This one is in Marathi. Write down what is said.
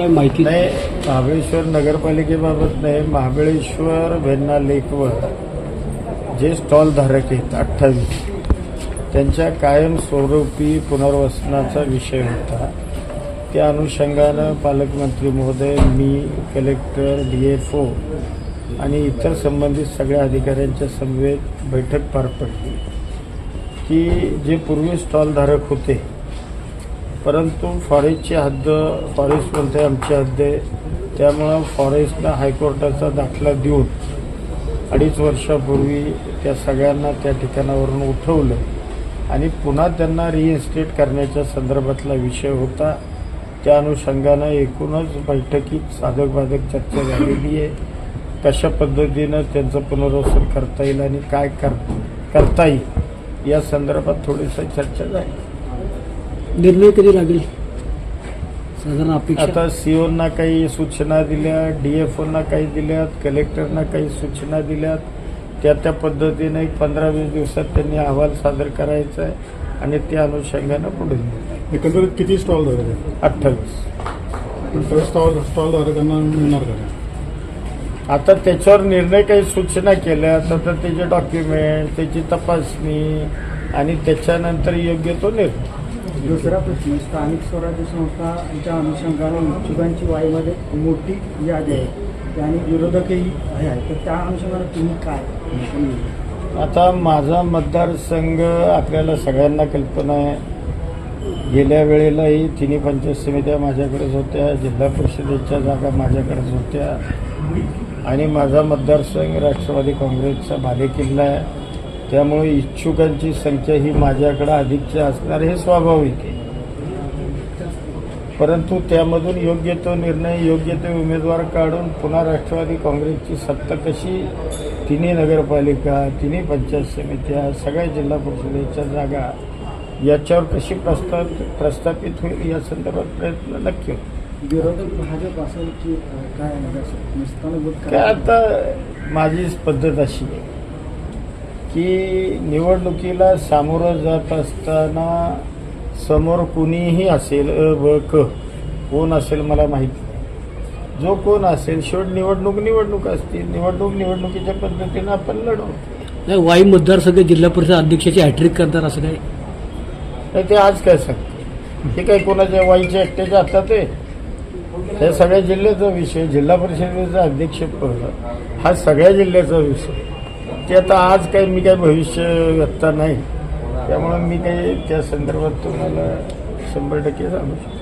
काय माहिती? नाही महाबळेश्वर नगरपालिकेबाबत नाही महाबळेश्वर भेन्ना लेकवर जे स्टॉलधारक आहेत अठ्ठावीस त्यांच्या कायमस्वरूपी पुनर्वसनाचा विषय होता. त्या अनुषंगानं पालकमंत्री महोदय मी कलेक्टर डी एफ ओ आणि इतर संबंधित सगळ्या अधिकाऱ्यांच्या समवेत बैठक पार पडली. की जे पूर्वी स्टॉलधारक होते परंतु फॉरेस्टची हद्द फॉरेस्ट म्हणते आमची हद्द आहे त्यामुळं फॉरेस्टनं हायकोर्टाचा दाखला देऊन अडीच वर्षापूर्वी त्या सगळ्यांना त्या ठिकाणावरून उठवलं. आणि पुन्हा त्यांना रिइन्स्टेट करण्याच्या संदर्भातला विषय होता. त्या अनुषंगानं एकूणच बैठकीत साधक बाधक चर्चा झालेली आहे. कशा पद्धतीनं त्यांचं पुनर्वसन करता येईल आणि काय कर करता येईल या संदर्भात थोडीशी चर्चा झाली. निर्णय कधी लागेल. साधारण अपेक्षा. आता सीओना काही सूचना दिल्या डीएफओना काही दिल्यात कलेक्टरना काही सूचना दिल्यात. त्या त्या पद्धतीने एक पंधरा वीस दिवसात त्यांनी अहवाल सादर करायचा आहे आणि त्या अनुषंगानं पुढे एकंदरीत किती स्टॉल धारक आहेत अठ्ठावीस. स्टॉल स्टॉल धारकांना मिळणार का? ते? आता त्याच्यावर निर्णय काही सूचना केल्या तर त्याचे डॉक्युमेंट त्याची तपासणी आणि त्याच्यानंतर योग्य तो निर्णय. दुसरा प्रश्न स्थानिक स्वराज्य संस्था यांच्या अनुषंगाने इच्छुकांची वाईमध्ये मोठी यादी आहे. आणि विरोधकही आहे. तर त्या अनुषंगाने तुम्ही काय? आता माझा मतदारसंघ आपल्याला सगळ्यांना कल्पना आहे. गेल्या वेळेलाही तिन्ही पंचायत समित्या माझ्याकडेच होत्या जिल्हा परिषदेच्या जागा माझ्याकडेच होत्या. आणि माझा मतदारसंघ राष्ट्रवादी काँग्रेसचा बालेकिल्ला आहे. त्यामुळे इच्छुकांची संख्या ही माझ्याकडे अधिकची असणार हे स्वाभाविक आहे. परंतु त्यामधून योग्य तो निर्णय योग्य ते उमेदवार काढून पुन्हा राष्ट्रवादी काँग्रेसची सत्ता कशी तिन्ही नगरपालिका तिन्ही पंचायत समित्या सगळ्या जिल्हा परिषदेच्या जागा याच्यावर कशी प्रस्ताव प्रस्थापित होईल या संदर्भात प्रयत्न नक्की होईल. विरोधक भाजप असेल की काय म्हणजे काय आता माझी पद्धत अशी आहे. की निवडणुकीला सामोरं जात असताना समोर कुणीही असेल अ ब क कोण असेल मला माहिती नाही. जो कोण असेल शेवट निवडणूक निवडणूक असतील निवडणूक निवडणुकीच्या पद्धतीनं आपण लढू नाही वाई मतदारसंघ जिल्हा परिषद अध्यक्षाची हॅट्रिक करणार असं काय नाही ते आज काय सांगते हे काही कोणाच्या वाईच्या एकट्याच्या हातात आहे हे सगळ्या जिल्ह्याचा विषय जिल्हा परिषदेचा अध्यक्षपद हा सगळ्या जिल्ह्याचा विषय. ते आता आज काही मी काही भविष्य व्यक्ता नाही. त्यामुळे मी काही त्या संदर्भात तुम्हाला शंभर टक्के सांगू शकतो.